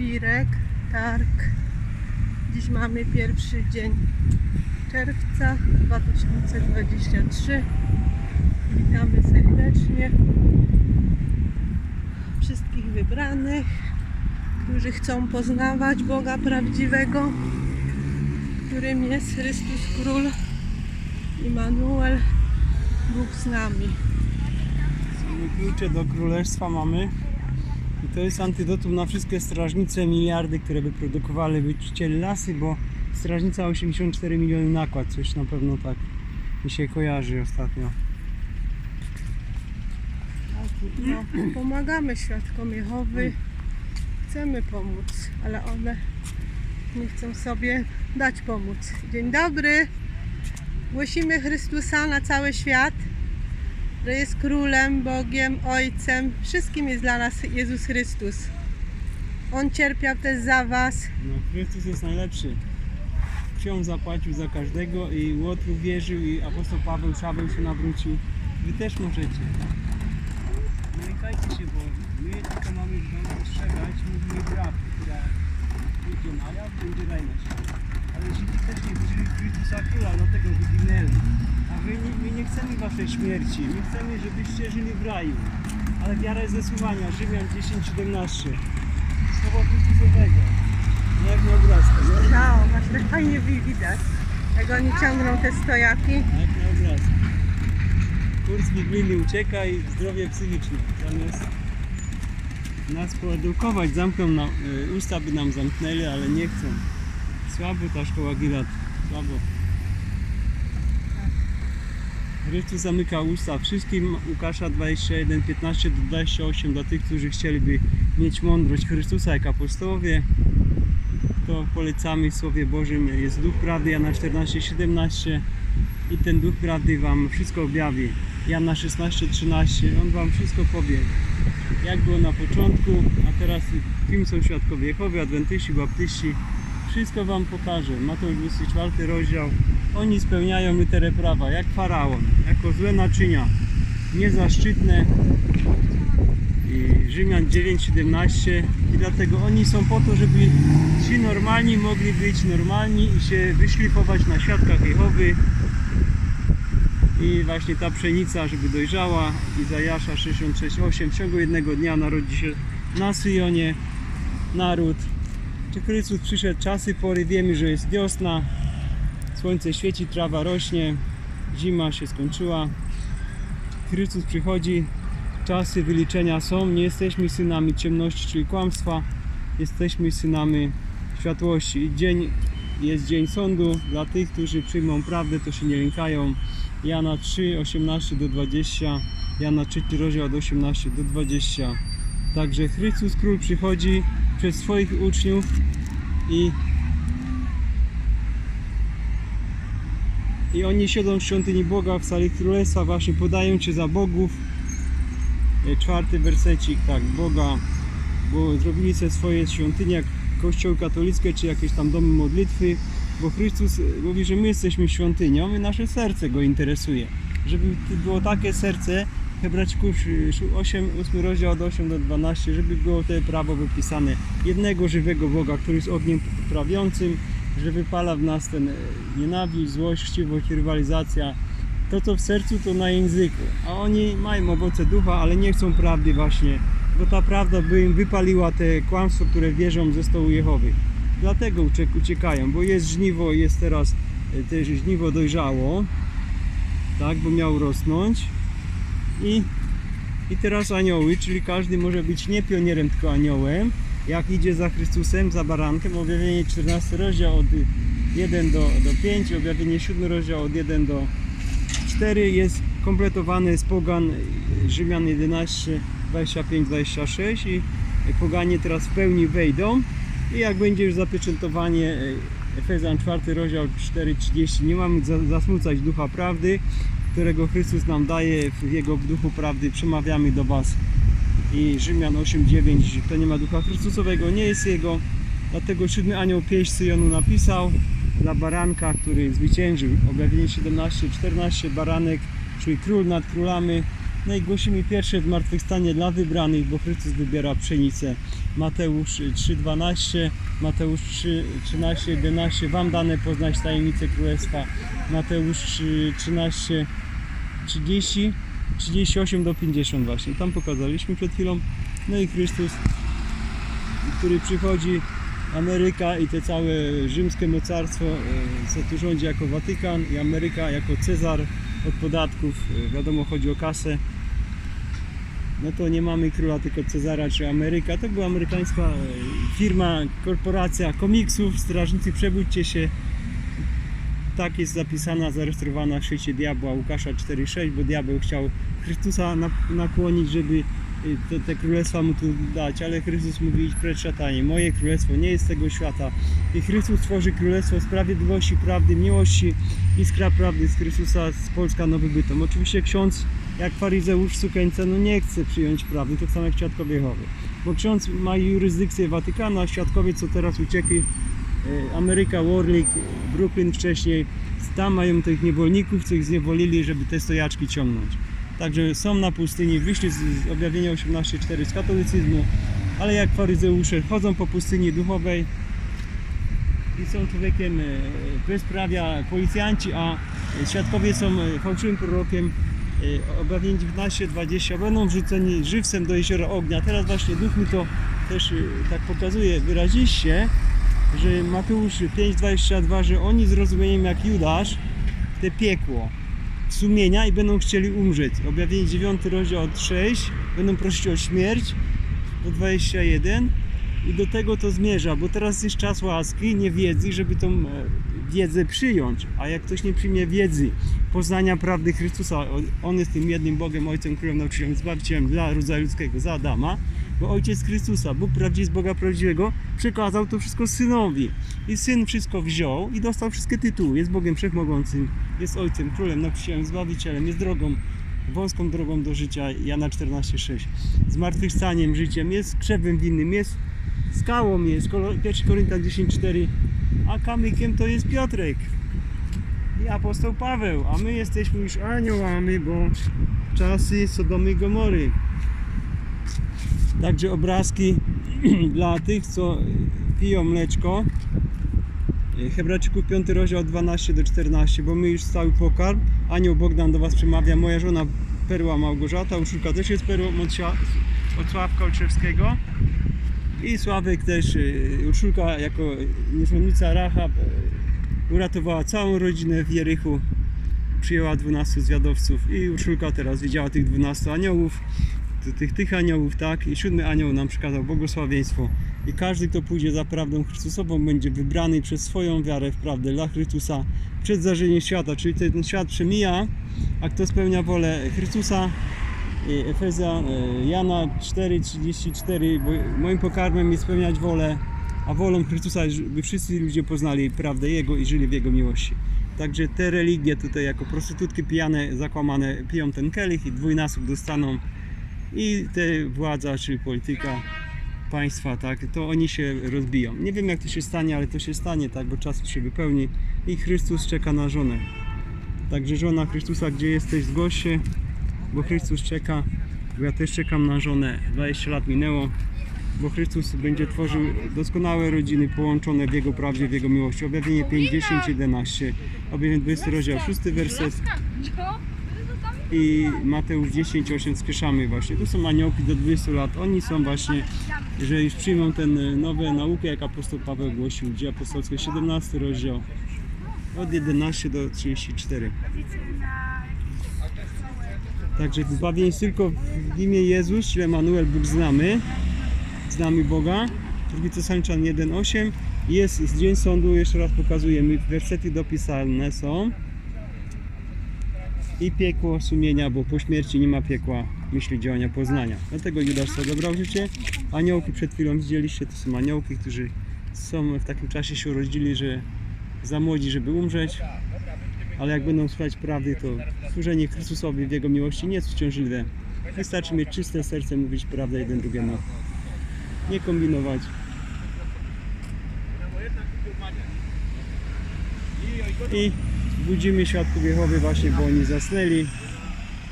Żwirek, targ. Dziś mamy pierwszy dzień czerwca 2023. Witamy serdecznie wszystkich wybranych, którzy chcą poznawać Boga prawdziwego, którym jest Chrystus Król, Immanuel, Bóg z nami. Klucze do królestwa mamy. I to jest antidotum na wszystkie strażnice, miliardy, które by produkowały wyczyścili lasy, bo strażnica 84 miliony nakład, coś na pewno tak mi się kojarzy ostatnio. No, pomagamy świadkom Jehowy, chcemy pomóc, ale one nie chcą sobie dać pomóc. Dzień dobry. Głosimy Chrystusa na cały świat, że jest królem, Bogiem, Ojcem. Wszystkim jest dla nas Jezus Chrystus. On cierpiał też za Was. No, Chrystus jest najlepszy. Ksiądz zapłacił za każdego i Łotru wierzył i apostoł Paweł Szabeł się nawrócił. Wy też możecie. Nie lękajcie się, bo my tylko mamy w domu ostrzegać, mówimy prawdę, która pójdzie na jaw, będzie rajność. Ale Żydzi też nie wierzyli w Chrystusa Króla, dlatego wyginęli. A nie, my nie chcemy waszej śmierci, my chcemy, żebyście żyli w raju. Ale wiara jest ze słuchania, Rzymian 10:17. Słowa Chrystusowego. No jak na obrazku? No, właśnie fajnie widać, jak oni ciągną te stojaki. Jak na obrazku. Kurs biblijny ucieka i zdrowie psychiczne. Zamiast nas poedukować, zamkną y, usta by nam zamknęli, ale nie chcą. Słabo ta szkoła Gilat. Słabo. Chrystus zamyka usta wszystkim. Łukasza 21, 15 do 28 dla tych, którzy chcieliby mieć mądrość Chrystusa jak apostołowie. To polecamy w Słowie Bożym. Jest Duch Prawdy, Jana 14, 17 i ten Duch Prawdy Wam wszystko objawi. Jana 16, 13, On Wam wszystko powie. Jak było na początku, a teraz kim są świadkowie Jehowy, adwentyści, baptyści. Wszystko Wam pokażę. Mateusz 24 rozdział. Oni spełniają literę prawa, jak faraon, jako złe naczynia, niezaszczytne. I Rzymian 9:17 i dlatego oni są po to, żeby ci normalni mogli być normalni i się wyszlifować na świadkach Jehowy. I właśnie ta pszenica, żeby dojrzała, Izajasza 66:8 w ciągu jednego dnia narodzi się na Syjonie naród. Czy Chrystus przyszedł czasy pory, wiemy, że jest wiosna, słońce świeci, trawa rośnie, zima się skończyła. Chrystus przychodzi, czasy wyliczenia są, nie jesteśmy synami ciemności, czyli kłamstwa, jesteśmy synami światłości. Dzień jest dzień sądu dla tych, którzy przyjmą prawdę, to się nie lękają. Jana 3, 18 do 20, Jana 3 rozdział od 18 do 20. Także Chrystus Król przychodzi przez swoich uczniów i i oni siedzą w świątyni Boga w sali królestwa, właśnie podają Cię za bogów. E, Czwarty wersecik, tak, Boga, bo zrobili sobie swoje świątynie jak kościoły katolickie, czy jakieś tam domy modlitwy, bo Chrystus e, mówi, że my jesteśmy świątynią i nasze serce Go interesuje. Żeby było takie serce, Hebrajczyków 8, 8 rozdział od 8 do 12, żeby było te prawo wypisane jednego żywego Boga, który jest ogniem prawiącym, że wypala w nas ten e, nienawiść, złość, chciwość, rywalizacja. To co w sercu to na języku, a oni mają owoce ducha, ale nie chcą prawdy właśnie, bo ta prawda by im wypaliła te kłamstwo, które wierzą ze stołu Jehowy. Dlatego uciek- uciekają, bo jest żniwo, jest teraz e, też żniwo dojrzało, tak, bo miał rosnąć i, i teraz anioły, czyli każdy może być nie pionierem, tylko aniołem, jak idzie za Chrystusem, za barankiem, objawienie 14 rozdział od 1 do, do 5, objawienie 7 rozdział od 1 do 4 jest kompletowany z pogan Rzymian 11, 25, 26 i poganie teraz w pełni wejdą. I jak będzie już zapieczętowanie e, Efezjan 4 rozdział 4, 30 nie mamy za- zasmucać ducha prawdy którego Chrystus nam daje w Jego duchu prawdy przemawiamy do Was i Rzymian 8:9, że kto nie ma ducha Chrystusowego nie jest jego. Dlatego siódmy anioł pieśń Syjonu napisał dla baranka, który zwyciężył. Objawienie 17:14 baranek, czyli król nad królami, No i głosimy pierwsze zmartwychwstanie dla wybranych, bo Chrystus wybiera pszenicę. Mateusz 3,12, Mateusz 3, 13, 11. Wam dane poznać tajemnicę Królestwa. Mateusz 3, 13, 30, 38 do 50 właśnie. Tam pokazaliśmy przed chwilą. No i Chrystus, który przychodzi, Ameryka i te całe rzymskie mocarstwo, e, co tu rządzi jako Watykan i Ameryka jako Cezar od podatków. E, Wiadomo, chodzi o kasę. No to nie mamy króla, tylko Cezara czy Ameryka. To była amerykańska e, firma, korporacja komiksów. Strażnicy, przebudźcie się. Tak jest zapisana, zarejestrowana w świecie diabła Łukasza 4,6, bo diabeł chciał Chrystusa na- nakłonić, żeby y, te, te królestwa mu tu dać, ale Chrystus mówi idź precz szatanie, moje królestwo nie jest tego świata i Chrystus tworzy królestwo sprawiedliwości, prawdy, miłości, iskra prawdy z Chrystusa z Polska Nowy Bytom. Oczywiście ksiądz jak faryzeusz sukeńca no nie chce przyjąć prawdy, tak samo jak świadkowie Jehowy, bo ksiądz ma jurysdykcję Watykanu, a świadkowie co teraz uciekli Ameryka, Warlick, Brooklyn wcześniej, tam mają tych niewolników, co ich zniewolili, żeby te stojaczki ciągnąć. Także są na pustyni, wyszli z z objawienia 18.4 z katolicyzmu, ale jak faryzeusze chodzą po pustyni duchowej i są człowiekiem e, bezprawia, policjanci, a świadkowie są e, fałszywym prorokiem. E, Objawienie 19.20 będą wrzuceni żywcem do jeziora ognia. Teraz właśnie duch mi to też e, tak pokazuje wyraziście, że Mateusz 5.22, że oni zrozumieniem jak Judasz te piekło sumienia i będą chcieli umrzeć. Objawienie 9 rozdział od 6 będą prosić o śmierć do 21 i do tego to zmierza, bo teraz jest czas łaski, nie wiedzy, żeby tą e, wiedzę przyjąć. A jak ktoś nie przyjmie wiedzy, poznania prawdy Chrystusa, On jest tym jednym Bogiem, Ojcem, Królem, Nauczycielem, Zbawicielem dla rodzaju ludzkiego, za Adama, bo Ojciec Chrystusa, Bóg prawdziwy z Boga prawdziwego, przekazał to wszystko Synowi. I Syn wszystko wziął i dostał wszystkie tytuły. Jest Bogiem Wszechmogącym, jest Ojcem, Królem, Nauczycielem, Zbawicielem, jest drogą, wąską drogą do życia, Jana 14,6. Zmartwychwstaniem, życiem, jest krzewem winnym, jest skałą, jest, Kolo- 1 Koryntian 10,4, a kamykiem to jest Piotrek i apostoł Paweł, a my jesteśmy już aniołami, bo czasy Sodomy i Gomory. Także obrazki dla tych, co piją mleczko. Hebrajczyków 5 rozdział od 12 do 14, bo my już cały pokarm. Anioł Bogdan do Was przemawia, moja żona Perła Małgorzata, Urszulka też jest perłą od, od Sławka Olszewskiego. I Sławek też, y, Urszulka jako niewolnica Rahab uratowała całą rodzinę w Jerychu. Przyjęła 12 zwiadowców i Urszulka teraz widziała tych 12 aniołów, tych, tych aniołów, tak? I siódmy anioł nam przekazał błogosławieństwo. I każdy, kto pójdzie za prawdą Chrystusową, będzie wybrany przez swoją wiarę w prawdę dla Chrystusa przed zdarzeniem świata. Czyli ten świat przemija, a kto spełnia wolę Chrystusa, i Efezja, e, Jana 4,34, bo moim pokarmem jest spełniać wolę, a wolą Chrystusa by wszyscy ludzie poznali prawdę Jego i żyli w Jego miłości. Także te religie tutaj jako prostytutki pijane, zakłamane piją ten kelich i dwójnasób dostaną i te władza czy polityka państwa, tak, to oni się rozbiją. Nie wiem jak to się stanie, ale to się stanie, tak, bo czas się wypełni i Chrystus czeka na żonę. Także żona Chrystusa, gdzie jesteś, zgłoś się, bo Chrystus czeka, bo ja też czekam na żonę. 20 lat minęło, bo Chrystus będzie tworzył doskonałe rodziny połączone w Jego prawdzie, w Jego miłości. Objawienie 5, 10, 11, objawienie 20 rozdział, 6 werset i Mateusz 10, 8 spieszamy właśnie. Tu są aniołki do 20 lat. Oni są właśnie, że już przyjmą ten nowe naukę, jak apostoł Paweł głosił, Dzieje Apostolskie 17 rozdział od 11 do 34. Także zbawienie jest tylko w imię Jezus, czyli Emanuel, Bóg znamy. Znamy Boga. Drugi Tesaloniczan 1,8. Jest z Dzień Sądu, jeszcze raz pokazujemy, wersety dopisane są. I piekło sumienia, bo po śmierci nie ma piekła myśli, działania, poznania. Dlatego Judasz sobie dobrał życie. Aniołki przed chwilą widzieliście, to są aniołki, którzy są w takim czasie się urodzili, że za młodzi, żeby umrzeć ale jak będą słuchać prawdy, to służenie Chrystusowi w Jego miłości nie jest uciążliwe. Wystarczy mieć czyste serce, mówić prawdę jeden drugiemu. Nie kombinować. I budzimy świadków Jehowy właśnie, bo oni zasnęli.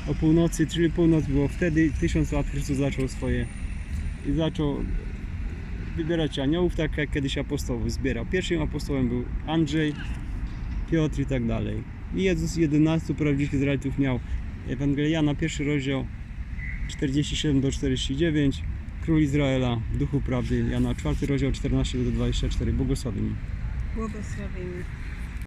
o północy, czyli północ było wtedy, tysiąc lat Chrystus zaczął swoje i zaczął wybierać aniołów, tak jak kiedyś apostołów zbierał. Pierwszym apostołem był Andrzej, Piotr i tak dalej. I Jezus 11 prawdziwych Izraelitów miał Ewangelia Jana, pierwszy rozdział 47 do 49, Król Izraela w duchu prawdy, Jana 4 rozdział 14 do 24, błogosławieni. Błogosławieni.